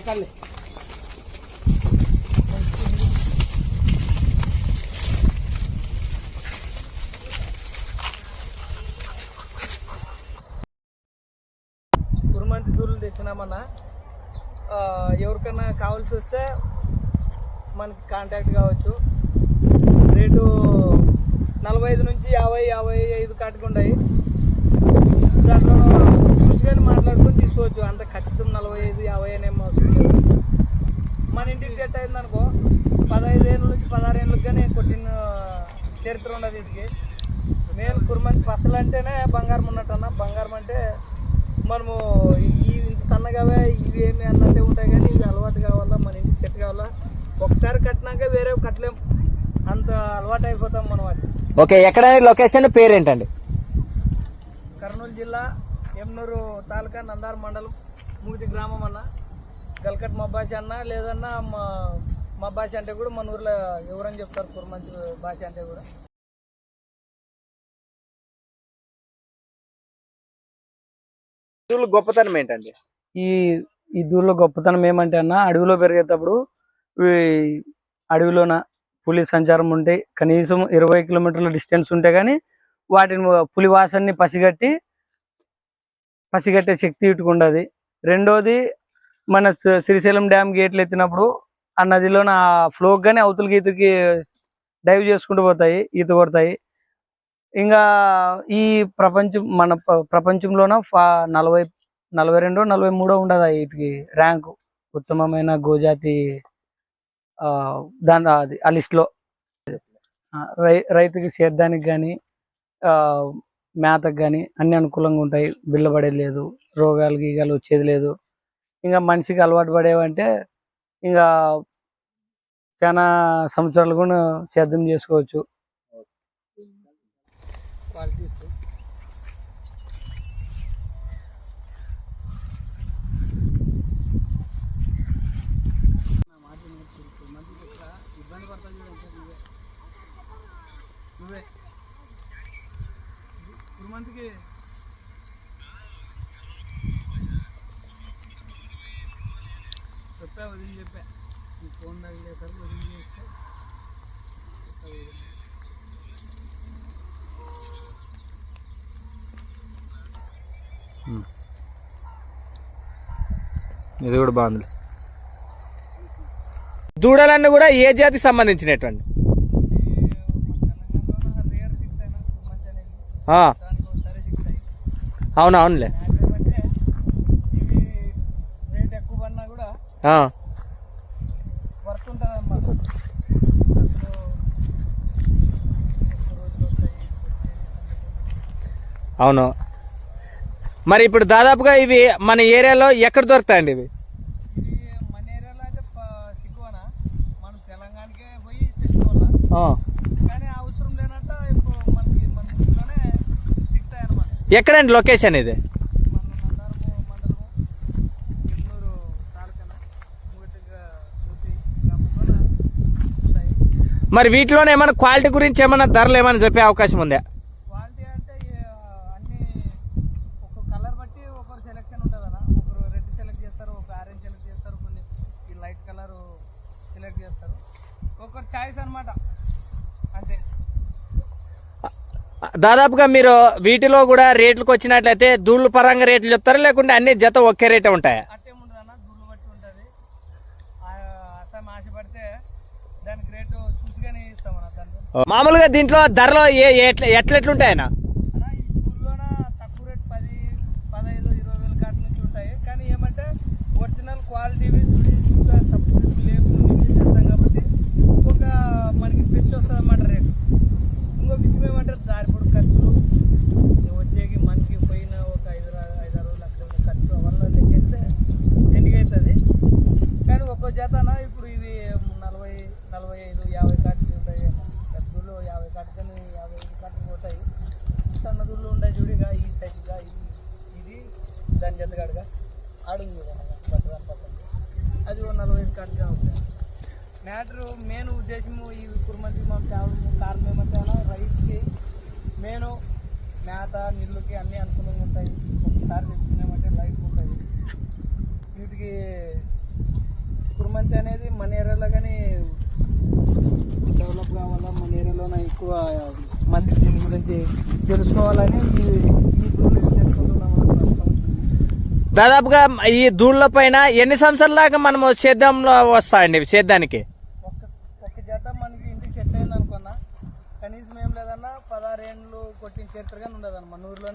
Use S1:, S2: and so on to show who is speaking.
S1: ఎక్కండి. కురుమంతి దూరులు తెచ్చినామన్నా. ఎవరికైనా కావాల్సి వస్తే మనకి కాంటాక్ట్ కావచ్చు. రేటు నలభై ఐదు నుంచి యాభై యాభై ఐదు కాటుకుంటాయి దాంట్లో చూసుకొని మాట్లాడుకొని తీసుకోవచ్చు అంత ఖచ్చితం నలభై ఐదు యాభై అని ఏం అవసరం లేదు మన ఇంటికి సెట్ అయింది అనుకో పదహైదు ఏళ్ళ నుంచి పదహారు ఏళ్ళకి కానీ కొట్టిన చరిత్ర ఉండదు ఇది నేను కుర్మంతి పసలు అంటేనే బంగారం ఉన్నట్టు అన్న బంగారం అంటే మనము ఈ ఇంత సన్నగావే ఇవి ఏమి అన్నట్టే ఉంటాయి కానీ ఇవి అలవాటు కావాలా మన ఇంటికి సెట్ కావాలా? ఒకసారి కట్టినాక వేరే కట్టలేం. అంత అలవాటు అయిపోతాం మనం వాటి
S2: ఓకే ఎక్కడ లొకేషన్ పేరేంటండి?
S1: కర్నూలు జిల్లా ఎమ్నూరు తాలూకా నందార్ మండలం ముగిటి గ్రామం అన్న. గల్కట్ మా భాష అన్న లేదన్నా మా మా భాష అంటే కూడా మన ఊర్లో ఎవరని చెప్తారు? కుర్మంచి భాష అంటే కూడా.
S2: దూళ్ళు గొప్పతనం ఏంటండి?
S1: ఈ ఈ దూరంలో గొప్పతనం ఏమంటే అన్న అడవిలో పెరిగేటప్పుడు ఈ అడవిలోన పులి సంచారం ఉంటే కనీసం ఇరవై కిలోమీటర్ల డిస్టెన్స్ ఉంటే కానీ వాటిని పులి వాసనని పసిగట్టి పసిగట్టే శక్తి ఇటుకుండదు. రెండోది మన శ్రీశైలం డ్యామ్ గేట్లు ఎత్తినప్పుడు ఆ నదిలోన ఆ ఫ్లోక్ కానీ అవతలకి ఇతరికి డైవ్ చేసుకుంటూ పోతాయి ఈత కొడతాయి. ఇంకా ఈ ప్రపంచం మన ప్రపంచంలోన ఫా నలభై నలభై రెండో నలభై మూడో ఉండదు వీటికి ర్యాంకు. ఉత్తమమైన గోజాతి ఆ, దాని అది ఆ లిస్ట్లో. రై రైతుకి సేద్యానికి కానీ మేతకు కానీ అన్ని అనుకూలంగా ఉంటాయి. బిల్లబడేది లేదు రోగాలు గీగాలు వచ్చేది లేదు. ఇంకా మనిషికి అలవాటు పడేవంటే ఇంకా చాలా సంవత్సరాలు కూడా సేద్యం చేసుకోవచ్చు. నువ్వే. ఇప్పుడు మంత్కి చెప్పా వదిలి చెప్పా. నీ ఫోన్ తగిలేసరికి వదిలి చేస్తే.
S2: ఇది కూడా బాగుంది. దూడలన్నీ కూడా ఏ జాతికి సంబంధించినటువంటి?
S1: ఇది మన తెలంగాణలో రేర్ సిక్స్ అయినా మంచి అనేది
S2: ఆ,
S1: దానికి ఒకసారి సిక్స్ అయ్యి
S2: అవును అవునులే
S1: ఏమంటే ఇవి రేట్ ఎక్కువ పడినా కూడా
S2: ఆ,
S1: వర్క్
S2: అవును. మరి ఇప్పుడు దాదాపుగా ఇవి మన ఏరియాలో ఎక్కడ దొరుకుతాయండి ఇవి?
S1: ఇవి మన ఏరియాలో అయితే ప- సిగ్గువన మనం తెలంగాణకే పోయి తెచ్చుకోవాలా. కానీ అవసరం లేనట్ట మనకి మన
S2: ఎక్కడండి లొకేషన్ ఇది? మరి వీటిలోనే ఏమైనా క్వాలిటీ గురించి ఏమైనా ధరలు ఏమైనా చెప్పే అవకాశం ఉందా?
S1: క్వాలిటీ అంటే ఏ- అన్ని ఒక్కొక్క కలర్ బట్టి ఒకరు సెలెక్షన్ ఉంటుంది అన్న ఒకరు రెడ్ సెలెక్ట్ చేస్తారు ఒక ఆరెంజ్ సెలెక్ట్ చేస్తారు కొన్ని ఈ లైట్ కలర్ సెలెక్ట్ చేస్తారు. ఒక్కొక్కరు చాయిస్ అన్నమాట. అంతే.
S2: దాదాపుగా మీరు వీటిలో కూడా రేట్లకు వచ్చినట్లయితే దూళ్ళ పరంగా రేట్లు చెప్తారా? లేకుంటే అన్ని జత ఒకే రేటే ఉంటాయా?
S1: అన్న దూళ్ళు బట్టి ఉంటుంది. అసలు ఆశపడితే దానికి
S2: మామూలుగా దీంట్లో ధరలు ఏ ఎట్లా ఎట్లెట్లుంటాయన్నా
S1: ఈ ఊర్లోన తక్కువ రేట్ పది పదహైదు ఇరవై వేల కాటి నుంచి ఉంటాయి కానీ ఏమంటే ఒరిజినల్ క్వాలిటీవి తుడి చూడ తప్పు లేవు ఇవి చేస్తాం కాబట్టి ఒక మనకి పెంచి వస్తుంది అన్నమాట రేటు ఇంకో విషయం ఏమంటే దారి పొడి ఖర్చులు వచ్చేకి మనకి పోయిన ఒక ఐదు రా- ఐదు ఆరు లక్షల ఖర్చు వల్ల లెక్కేస్తే ఎండిగా అవుతుంది కానీ ఒక్కో జతన ఇప్పుడు ఇవి నలభై ఐదు యాభై కాట్లు ఉంటాయి. పెద్దలు యాభై కాటుకొని యాభై ఐదు కాట్లు పోతాయి. సన్న దూళ్ళు ఉంటాయి చూడిగా ఈ సైజుగా ఇది దాని జతగాడుగా అడుగు పక్కన పక్కన. అది ఓ నలభై ఐదు కాటుగా ఉంటాయి మ్యాటర్ మెయిన్ ఉద్దేశము ఈ కుర్మంది మాకు తేవడం కారణం ఏమంటే రైతుకి మెయిన్ మేత నీళ్ళకి అన్నీ అనుకూలంగా ఉంటాయి. ఒకసారి తెచ్చుకున్నామంటే లైఫ్ ఉంటుంది వీటికి కుర్మంతి అనేది మన ఏరియాలో కానీ డెవలప్ కావాలా మన ఏరియాలోనే ఎక్కువ మంది దీని గురించి తెలుసుకోవాలని ఈ.
S2: దాదాపుగా ఈ దూళ్ళ పైన ఎన్ని సంవత్సరాల దాకా మనం సేద్యంలో వస్తాయండి సేద్యానికి
S1: ఒక్క ఒక్క జత మనకి ఇంటికి సెట్ అయింది అనుకున్నా. కనీసం ఏం లేదన్నా పదహారు ఏండ్లు కొట్టిన చరిత్ర కానీ ఉండదు మన ఊర్లోనే